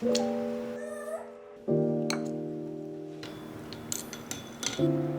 thank you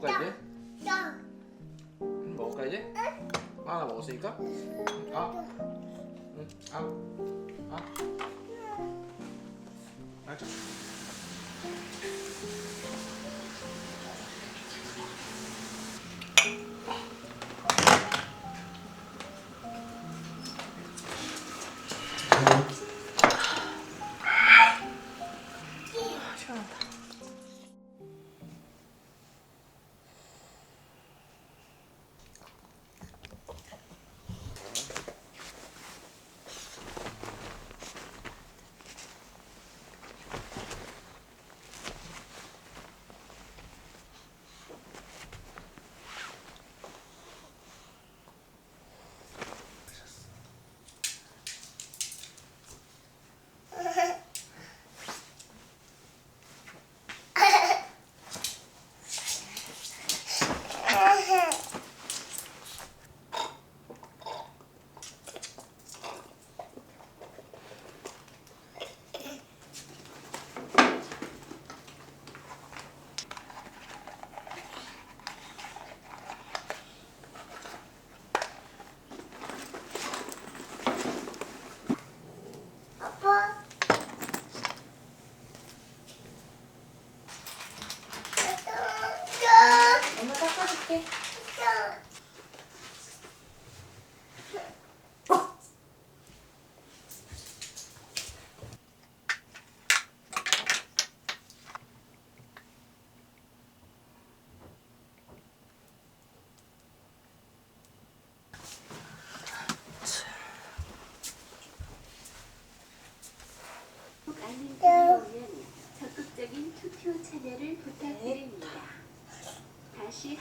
먹을까 이제? 짱. 응, 먹을까 이제? 뭐 하나 먹었으니까? 아. 응, 아. 아. 알았 참여를 부탁드립니다. 다시